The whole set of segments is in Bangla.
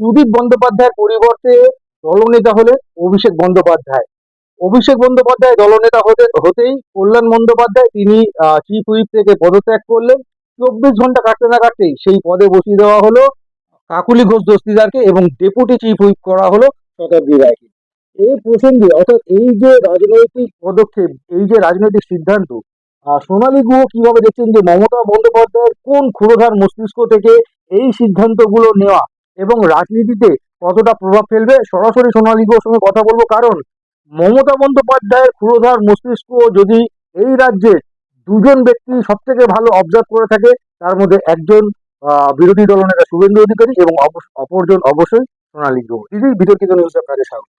সুদীপ বন্দ্যোপাধ্যায়ের পরিবর্তে দলনেতা হলেন অভিষেক বন্দ্যোপাধ্যায়। অভিষেক বন্দ্যোপাধ্যায় দলনেতা হতে, হতেই কল্যাণ বন্দ্যোপাধ্যায় তিনি চিফ হুইপ থেকে পদত্যাগ করলেন। চব্বিশ ঘণ্টা কাটতে না কাটতেই সেই পদে বসিয়ে দেওয়া হলো কাকুলি ঘোষ দস্তিদারকে এবং ডেপুটি চিফ হুইপ করা হলো শতাব্দী রায়কে। এই প্রসঙ্গে, অর্থাৎ এই যে রাজনৈতিক পদক্ষেপ, এই যে রাজনৈতিক সিদ্ধান্ত সোনালী গুহ কীভাবে দেখছেন যে মমতা বন্দ্যোপাধ্যায়ের কোন ক্ষুরধার মস্তিষ্ক থেকে এই সিদ্ধান্তগুলো নেওয়া এবং রাজনীতিতে কতটা প্রভাব ফেলবে? সরাসরি সোনালী গুহর সঙ্গে কথা বলব, কারণ মমতা বন্দ্যোপাধ্যায়ের ক্ষুরধার মস্তিষ্ক যদি এই রাজ্যে দুজন ব্যক্তি সব থেকে ভালো অবজার্ভ করে থাকে, তার মধ্যে একজন বিরোধী দলনেতা শুভেন্দু অধিকারী এবং অপরজন অবশ্যই সোনালী গুহ দিদি, বিতর্কিত নিউজ আপনাকে স্বাগত।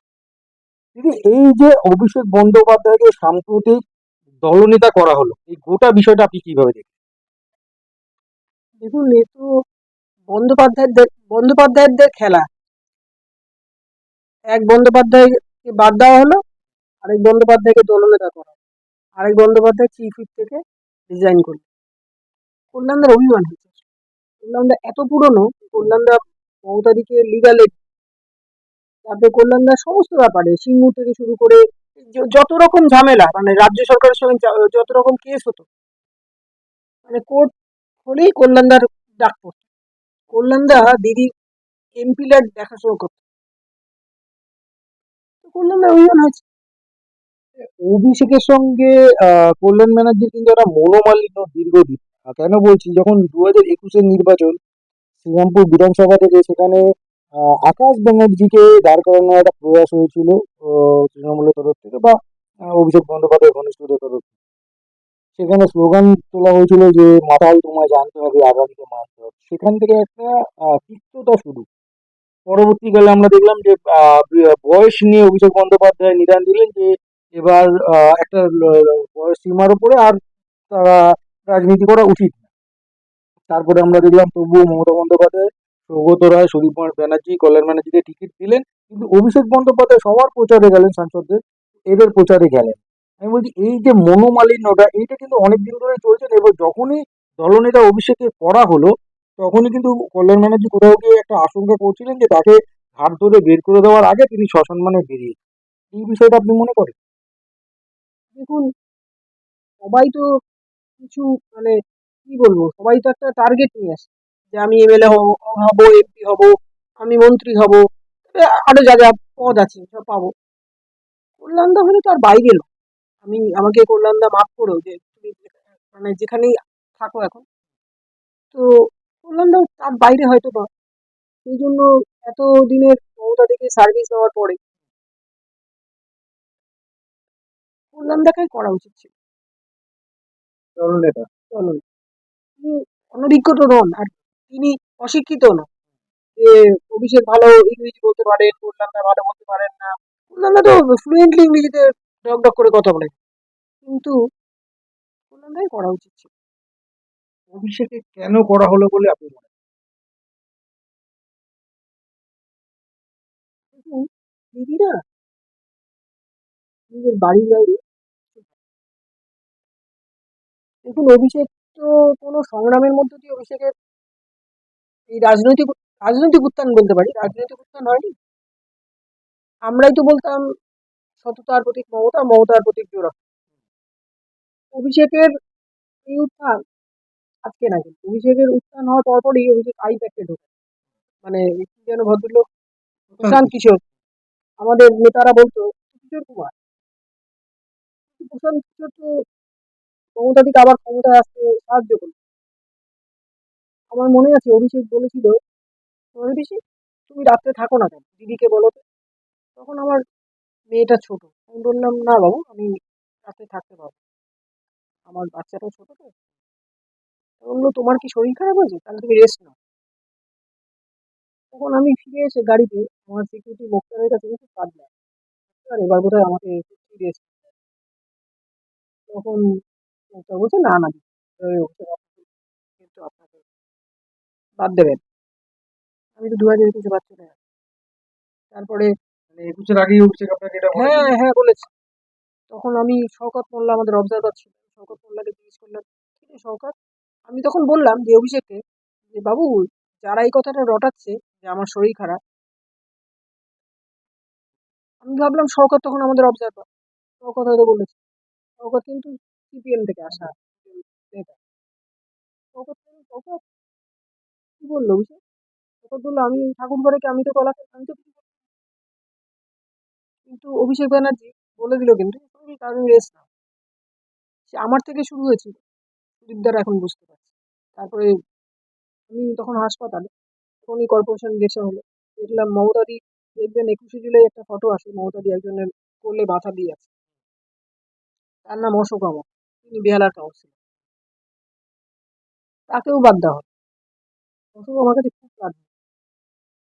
দিদি, এই যে অভিষেক বন্দ্যোপাধ্যায়কে সাম্প্রতিক দলনেতা করা হলো, এই গোটা বিষয়টা আপনি কীভাবে দেখেন দেখুন, এ তো বন্দ্যোপাধ্যায়দের বন্দ্যোপাধ্যায়দের খেলা। এক বন্দ্যোপাধ্যায়কে বাদ দেওয়া হলো, আরেক বন্দ্যোপাধ্যায়কে দলনেতা করা। আরেক বন্দ্যোপাধ্যায় চিফ হুইপ থেকে রিজাইন করল। কল্যাণদার অভিমান হয়েছে। কল্যাণদা এত পুরনো, কল্যাণদা মমতাদিকে লিগাল এড তাতে কল্যাণদার সমস্ত ব্যাপারে সিঙ্গুর থেকে শুরু করে যত রকম ঝামেলা মানে রাজ্য সরকারের সঙ্গে যত রকম কেস হতো মানে কোর্ট হলেই কল্যাণদার ডাক পড়তো। কল্যাণদা দিদি এমপিলার দেখাশোনা করতো। কল্যাণদা অভিমান হয়েছে অভিষেকের সঙ্গে কল্যাণ ব্যানার্জির কিন্তু একটা মনোমালিন্য দীর্ঘদিন। কেন বলছি? যখন দু হাজার একুশের নির্বাচন, শ্রীরামপুর বিধানসভা থেকে সেখানে আকাশ ব্যানার্জিকে দাঁড় করানোর একটা প্রয়াস হয়েছিল তৃণমূলের তরফ থেকে বা অভিষেক বন্দ্যোপাধ্যায় ঘনিষ্ঠদের তরফ থেকে। সেখানে স্লোগান তোলা হয়েছিল যে, মাতাল তোমায় জানতে হবে আগামীকে মানতে হবে। সেখান থেকে একটা তিক্ততা শুরু। পরবর্তীকালে আমরা দেখলাম যে বয়স নিয়ে অভিষেক বন্দ্যোপাধ্যায় নিদান দিলেন যে, এবার একটা বয়স সীমার উপরে আর তারা রাজনীতি করা উচিত না। তারপরে আমরা দেখলাম তবুও মমতা বন্দ্যোপাধ্যায়, সৌগত রায়, সুদীপ কুমার ব্যানার্জি, কল্যাণ ব্যানার্জিকে টিকিট দিলেন। কিন্তু অভিষেক বন্দ্যোপাধ্যায় সবার প্রচারে গেলেন সাংসদদের, এদের প্রচারে গেলেন। আমি বলছি, এই যে মনোমালিন্যটা, এইটা কিন্তু অনেকদিন ধরে চলছে এবার যখনই দলনেতা অভিষেকে করা হলো, তখনই কিন্তু কল্যাণ ব্যানার্জি কোথাও গিয়ে একটা আশঙ্কা করছিলেন যে তাকে হাত ধরে বের করে দেওয়ার আগে তিনি সসম্মানে বেরিয়ে এই বিষয়টা আপনি মনে করেন? দেখুন, সবাই তো কিছু মানে কি বলব, সবাই তো একটা টার্গেট নিয়ে আসে যে আমি এমএলএ হব এমপি হব আমি মন্ত্রী হব, আরও যা যা পদ আছে সব পাবো। কল্যাণদা হলে তো আর বাইরে লোক আমি আমাকে কল্যাণদা মাফ করো যে তুমি মানে যেখানেই থাকো এখন। তো কল্যাণদা তার বাইরে হয়তো বা সেই জন্য এত দিনের মমতা থেকে সার্ভিস দেওয়ার পরে কল্যাণদাকে করা উচিত ছিল। দলনেতা চলুন তিনি অনভিজ্ঞ নন আর তিনি অশিক্ষিত নন। যে অভিষেক ভালো ইংরেজি বলতে পারেন কল্যাণদা ভালো বলতে পারেন না। কল্যাণদা তো ফ্লুয়েন্টলি ইংরেজিতে ডক ডক করে কথা বলে। কিন্তু কল্যাণদাই করা উচিত ছিল। অভিষেকে কেন করা হলো বলে আপনি মনে দিদিরা নিজের বাড়ির বাইরে দেখুন, অভিষেক তো কোনো সংগ্রামের মধ্য দিয়ে অভিষেকের এই রাজনৈতিক রাজনৈতিক উত্থান বলতে পারি। রাজনৈতিক উত্থান হয়নি। আমরাই তো বলতাম সততার প্রতীক মমতা, মমতার প্রতীক জোড়া। অভিষেকের এই উত্থান আজকে না কিন্তু। অভিষেকের উত্থান হওয়ার পরপরই অভিষেক আই প্যাকে ঢোকে। মানে যেন ভদ্রলোক প্রশান্ত কিশোর। আমাদের নেতারা বলতো, কিশোর কুমার। প্রশান্ত কিশোর তো মমতা দিকে আবার ক্ষমতায় আসতে সাহায্য করল। আমার মনে আছে অভিষেক বলেছিল অভিষেক তুমি রাত্রে থাকো না কেন? দিদিকে বলো তখন আমার মেয়েটা ছোট। আমি বললাম, না বাবু, আমি রাতে থাকতে পারব আমার বাচ্চাটা ছোট তো। বলল, তোমার কি শরীর খারাপ হয়েছে? তাহলে তুমি রেস্ট নাও। তখন আমি ফিরে এসে গাড়িতে আমার সিকিউরিটি মোক্তারের কাছে এসে কাঁদলাম। আর এবার বোধহয় আমাকে রেস্ট তখন মোক্তার বলছে, না না কিন্তু আপনাকে বাদ দেবেন। আমি তো দু হাজার একুশে বাচ্চা নেই তারপরে একুশের আগেই অভিষেক আপনাকে এটা হ্যাঁ হ্যাঁ বলেছে। তখন আমি শওকত মোল্লা আমাদের অবজারভার ছিল শওকত মোল্লাকে জিজ্ঞেস করলাম, ঠিক আছে শওকত, আমি তখন বললাম যে অভিষেককে যে, বাবু, যারা এই কথাটা রটাচ্ছে যে আমার শরীর খারাপ, আমি ভাবলাম শওকত তখন আমাদের অবজারভার শওকত হয়তো বলেছে। শওকত কিন্তু সিপিএম থেকে আসা নেতা। শওকত শওকত, কি বলল অভিষেক? শওকত বলল, আমি ঠাকুর ঘরে আমি তো কলা আমি তো কিছু। কিন্তু অভিষেক ব্যানার্জি বলে দিল কিন্তু কারণ রেস না। সে আমার থেকে শুরু হয়েছিল, সুদীপদার এখন বুঝতে পারছি। তারপরে আমি তখন হাসপাতালে, তখনই কর্পোরেশন গেছে হলো। দেখলাম মমতাদি দেখবেন একুশে জুলাই একটা ফটো আসে, মমতাদি একজনের কোলে মাথা দিয়ে আছে। তার নাম অশোক আমর তিনি বেহালার কাউন্সিলর তাকেও বাদ দেওয়া হয় অশোক আমার কাছে খুব লাগবে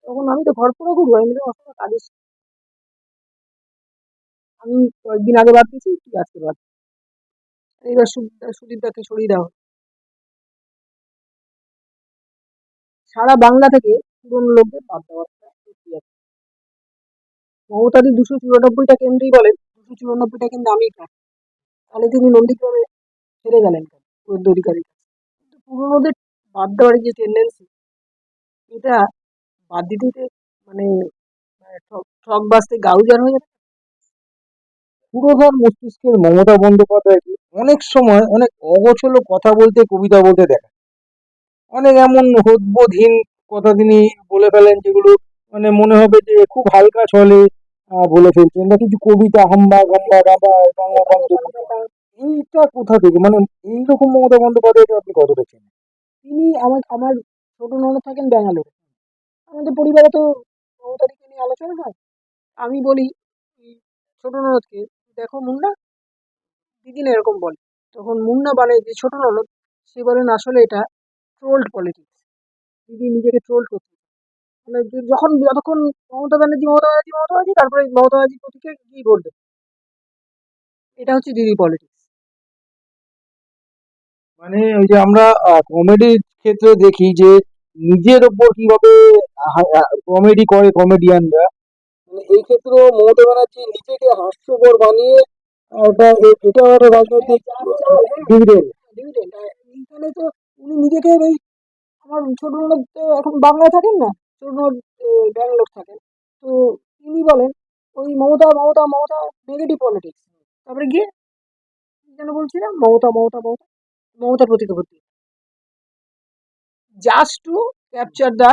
তখন আমি তো ঘর পুরো ঘুরবো আমি অশোক কাঁদিস। আমি কয়েকদিন আগে বাদ দিয়েছি তুই আজকে বাদ সুদীপদা সুদীপদাকে সরিয়ে দেওয়া। সারা বাংলা থেকে পুরনো লোকদের বাদ দেওয়ার মমতাদি দুশো চুরানব্বইটা কেন্দ্রেই বলেন, দুশো চুরানব্বইটা কেন্দ্রে আমি প্রার্থী তাহলে তিনি নন্দীগ্রামে হেরে গেলেন অধিকারীর কাছে। কিন্তু পুরনোদের বাদ দেওয়ার যে টেন্ডেন্সি এটা বাদ দিতে মানে মানে ঠক বাজতে গাউজার হয়ে যাবে পুরোধর মস্তিষ্কের মমতা বন্দ্যোপাধ্যায়কে অনেক সময় অনেক অগোছলো কথা বলতে, কবিতা বলতে দেখা অনেক এমন হদ্বোধহীন কথা তিনি বলে ফেলেন যেগুলো মানে মনে হবে যে খুব হালকা ছলে বলে ফেলছেন বা কিছু কবিতা হাম্বা গাম্বা গাম্বা এইটা কোথা থেকে? মানে এইরকম মমতা বন্দ্যোপাধ্যায়কে আপনি কতটা চেনেন তিনি আমার আমার ছোট ননদ থাকেন ব্যাঙ্গালোরে। আমাদের পরিবারে তো মমতাদিকে নিয়ে আলোচনা হয়। আমি বলি ছোট ননদকে দেখো মুন্না? দিদি না এরকম বলে। তখন মুন্না বলে যে, ছোট ননদ, সে বলেন আসলে এটা ট্রোল্ড পলিটিক্স দিদি নিজেকে ট্রোল করতে মানে যখন যতক্ষণ মমতা ব্যানার্জি মমতা ব্যানার্জি মমতা ব্যানার্জি, তারপরে মমতা ব্যানার্জি প্রতীকে কি ভোট দেবে এটা হচ্ছে দিদি পলিটিক্স মানে ওই যে আমরা কমেডির ক্ষেত্রে দেখি যে, নিজের ওপর কীভাবে কমেডি করে কমেডিয়ানরা মানে এই ক্ষেত্রেও মমতা ব্যানার্জি নিজেকে হাস্যকর বানিয়ে এটা এটাও একটা রাজনৈতিক এইখানে তো উনি নিজেকে ওই আমার ছোট ননদ এখন বাংলায় থাকেন না, ছোট ননদ ব্যাঙ্গালোর থাকেন। তো তিনি বলেন, ওই মমতা মমতা মমতা নেগেটিভ পলিটিক্স তারপরে গিয়ে যেন বলছিলাম মমতা মমতা মমতা মমতা প্রতীকে ভর্তি জাস্ট টু ক্যাপচার দ্য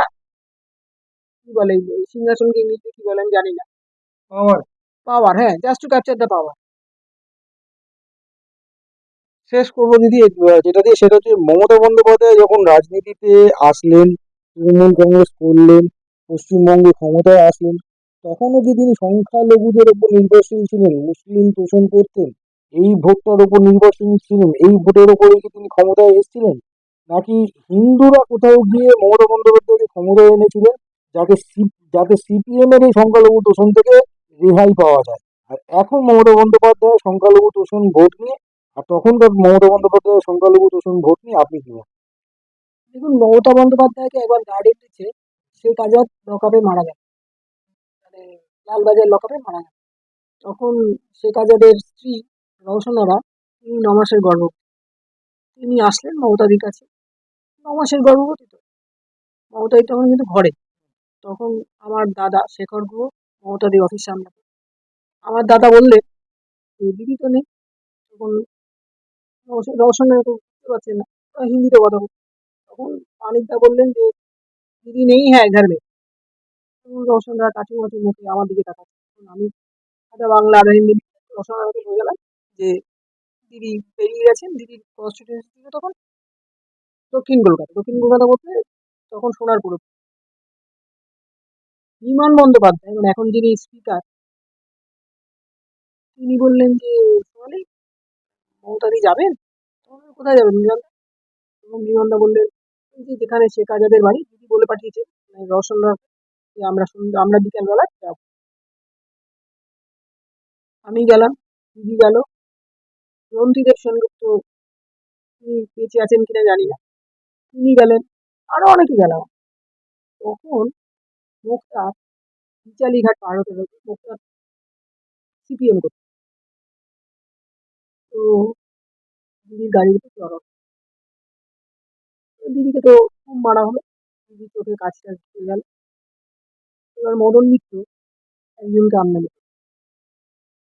কি বলে সিংহাসনকে ইংলিশে কি বলে আমি জানি না। পাওয়ার পাওয়ার হ্যাঁ just to capture the power শেষ করব দিদি যেটা দিয়ে সেটা হচ্ছে মমতা বন্দ্যোপাধ্যায় যখন রাজনীতিতে আসলেন তৃণমূল কংগ্রেস করলেন পশ্চিমবঙ্গে ক্ষমতায় আসলেন তখনও কি তিনি সংখ্যালঘুদের ওপর নির্ভরশীল ছিলেন মুসলিম তোষণ করতেন? এই ভোটটার ওপর নির্ভরশীল ছিলেন এই ভোটের ওপরে কি তিনি ক্ষমতায় এসেছিলেন? নাকি হিন্দুরা কোথাও গিয়ে মমতা বন্দ্যোপাধ্যায়কে ক্ষমতায় এনেছিলেন? যাকে সি- যাতে সিপিএম এর এই সংখ্যালঘু তোষণ থেকে রেহাই পাওয়া যায়। আর এখন মমতা বন্দ্যোপাধ্যায় সংখ্যালঘু তোষণ ভোট নিয়ে, আর তখনকার মমতা বন্দ্যোপাধ্যায় সংখ্যালঘু তোষণ ভোট নিয়ে আপনি কি দেখুন, মমতা বন্দ্যোপাধ্যায়কে একবার গার্ডেন দিচ্ছে, সে কাজাত লকআপে মারা গেল। মানে লালবাজার লকআপে মারা গেল। তখন শেখ আজাদের স্ত্রী রওশনারা, তিনি ন মাসের গর্ভবতী। তিনি আসলেন মমতাদির কাছে। নমাসের গর্ভবতী তো। মমতাদি তখন কিন্তু ঘরে। তখন আমার দাদা শেখর গুহ, মমতাদি অফিস সামলাতে আমার দাদা বললেন দিদি তো নেই। তখন রওশনারা তো বুঝতে পারছেন না হিন্দিতে কথা বলছে। তখন অনিকদা বললেন যে, দিদি নেই হ্যাঁ ঘর মে রওশনরা কাচু মাচু মুখে আমার দিকে তাকাচ্ছে। আমি আধা বাংলা আধা হিন্দি রওশন আমাকে বোঝালাম যে, দিদি বেরিয়ে গেছেন, দিদির কনস্টিটিউন্সি ছিল তখন দক্ষিণ কলকাতা। দক্ষিণ কলকাতা বলতে তখন সোনারপুর বিমান বন্দ্যোপাধ্যায় মানে এখন যিনি স্পিকার তিনি বললেন যে, সোনালি, মমতাদি যাবেন? কোথায় যাবেন? বিমানদা এবং বিমানদা বললেন "ওই যে যেখানে শেখ আজাদের বাড়ি, দিদি বলে পাঠিয়েছে মানে রওশনরা, যে আমরা আমরা বিকালবেলা যাব। আমি গেলাম, দিদি গেল রন্তিদেব সেনগুপ্ত, তিনি বেঁচে আছেন কিনা জানি না। তিনি গেলেন, আরও অনেকে গেলাম। তখন মুখতার বিচালিঘাট পার হতে হতো মুখতার সিপিএম করতো। তো দিদির গাড়ির উপর চড়া। দিদিকে তো খুব মারা হলো দিদির চোখে কাজটা ঢুকে গেল। এবার মদন মিত্র একজনকে আমদানি করে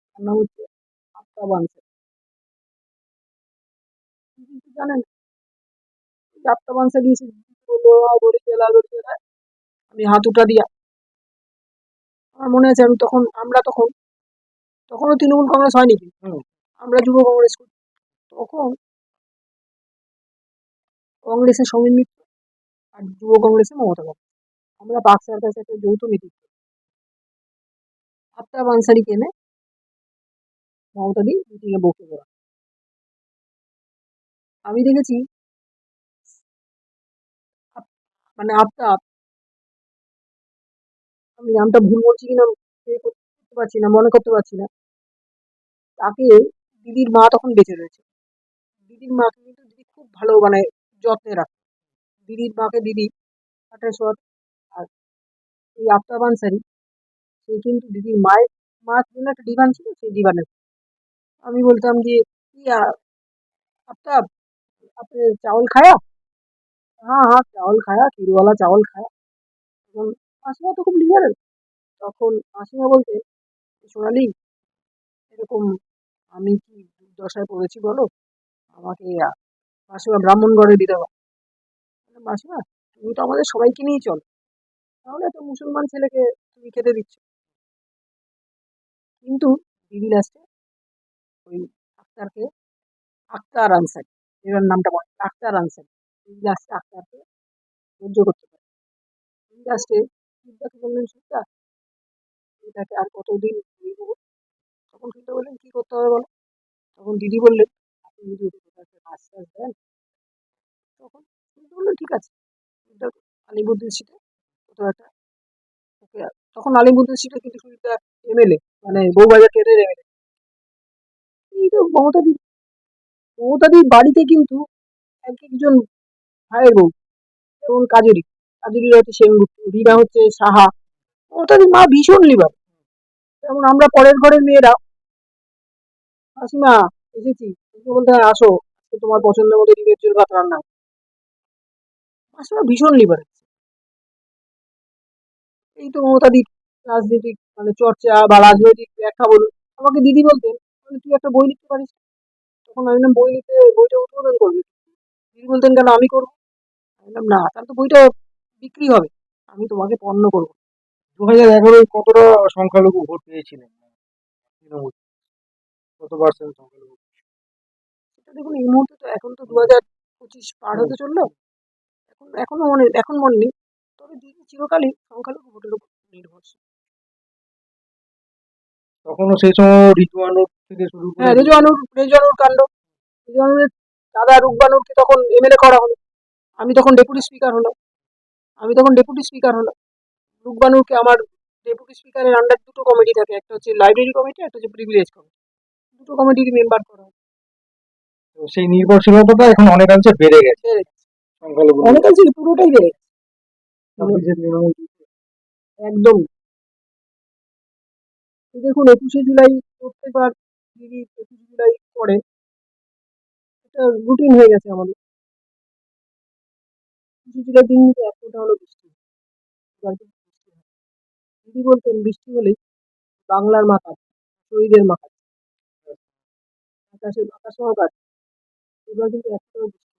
তার নাম হচ্ছে আফতাব আনসারি জানেন আফতাব আনসারি এসে বলল "আ, গড়ি জেলা গড়ি জেলা আমি হাত হাতুটা দিয়া আমার মনে আছে আমি তখন আমরা তখন তখনও তৃণমূল কংগ্রেস হয়নি কিন্তু। আমরা যুব কংগ্রেস তখন কংগ্রেসের সমীর মিত্র আর যুব কংগ্রেসে মমতা ব্যানার্জি। আমরা বাক্সার কাছে একটা যৌথ মিটিং করি। আফতাব আনসারিকে এনে মমতা দি মিটিংয়ে বকে দেওয়া আমি দেখেছি মানে আফতাব আমি নামটা ভুল বলছি কি না করতে পারছি না, মনে করতে পারছি না। তাকে দিদির মা তখন বেঁচে রয়েছে। দিদির মাকে কিন্তু দিদি খুব ভালো মানে যত্নে রাখে। দিদির মাকে দিদি আঠারোশো আর এই আফতাবান সারি সে কিন্তু দিদির মায়ের মার জন্য একটা ডিভান ছিল, সেই ডিভানের আমি বলতাম যে কি আফতাব, আপনি চাউল খায়া? হ্যাঁ হ্যাঁ চাউল খায়া खीर চাউল খায়। এবং মাসিমা তো খুব লিবারেল তখন মাসিমা বলতে, সোনালি, এরকম আমি কি দশায় পড়েছি বলো? আমাকে মাসিমা ব্রাহ্মণগড়ের বিধবা। মাসিমা, তুমি তো আমাদের সবাইকে নিয়েই চলো। তাহলে তো মুসলমান ছেলেকে তুমি খেতে দিচ্ছ। কিন্তু দিদি লাস্টে ওই আক্তারকে, আক্তার আনসারি এবার নামটা বলে আক্তার আনসারি দিদি লাস্টে আক্তারকে সহ্য করতে পারে। দিদি লাস্টে সুদ্দাকে বললেন সুদ্দা এটাকে আর কতদিন তখন সুদ্দা বললেন, কি করতে হবে বলো? তখন দিদি বললেন, আপনি যদি কাজ টাজ দেন। তখন সুদ্দা বললেন, ঠিক আছে সুদ্দা আলিবুদ্দিন সিটে কোথাও একটা ওকে তখন আলিবুদ্দিন সিটে কিন্তু সুদ্দা এমএলএ মানে বউবাজার কেন্দ্রের এমএলএ এই তো মমতা দি মমতা বাড়িতে কিন্তু এক একজন ভাইয়ের বউ, যেমন কাজরি। কাজরিরা হচ্ছে সেনগুপ্ত রীরা হচ্ছে সাহা। মমতাদির মা ভীষণ লিবার যেমন আমরা পরের ঘরের মেয়েরা মাসিমা এসেছি। এসে বলতে আসো তোমার পছন্দের মতো ডিমের ঝোল ভাত রান্না। মাসিমা ভীষণ লিবার এই তো মমতাদির রাজনৈতিক মানে চর্চা বা রাজনৈতিক ব্যাখ্যা বলুন। আমাকে দিদি বলতেন "বলে, তুই একটা বই লিখতে পারিস? তখন আমি বই লিখতে বইটা উদ্বোধন করবি? দিদি বলতেন কেন আমি করব? না তাহলে তো বইটা বিক্রি হবে। আমি তোমাকে পণ্য করব। দু হাজার এগারোয় কতটা সংখ্যালঘু ভোট পেয়েছিলেন? তৃণমূল। কত পার্সেন্ট সংখ্যালঘু? সেটা দেখুন এই মুহূর্তে তো এখন তো দু হাজার পঁচিশ পার হতে চলল। এখন এখনও মনে এখন মনে নেই। তবে দিদি চিরকালই সংখ্যালঘু ভোটের উপর নির্ভরশীল। তখনও সেই সময় আনুর থেকে শুরু করে হ্যাঁ রেজওয়ানুর রেজওয়ানুর কাণ্ড। রেজওয়ানুরের দাদা রূপবানুরকে তখন এমএলএ করা হলো। আমি তখন ডেপুটি স্পিকার হলাম। আমি তখন ডেপুটি স্পিকার হলাম। রূপবানুরকে আমার ডেপুটি স্পিকারের আন্ডার দুটো কমিটি থাকে একটা হচ্ছে লাইব্রেরি কমিটি একটা হচ্ছে প্রিভিলেজ কমিটি দুটো কমিটির মেম্বার করা হয়। তো সেই নির্ভরশীলতাটা এখন অনেকাংশে বেড়ে গেছে। অনেকাংশে পুরোটাই বেড়ে গেছে। একদম। দেখুন একুশে জুলাই প্রত্যেকবার দিদি একুশে জুলাই করে এটা রুটিন হয়ে গেছে আমাদের। একুশে জুলাই দিন কিন্তু এক ফোঁটা হলো বৃষ্টি বৃষ্টি হয়। দিদি বলতেন বৃষ্টি হলেই বাংলার মাথা শহীদের মাথা আকাশের আকাশ মাথা এবার কিন্তু এক বৃষ্টি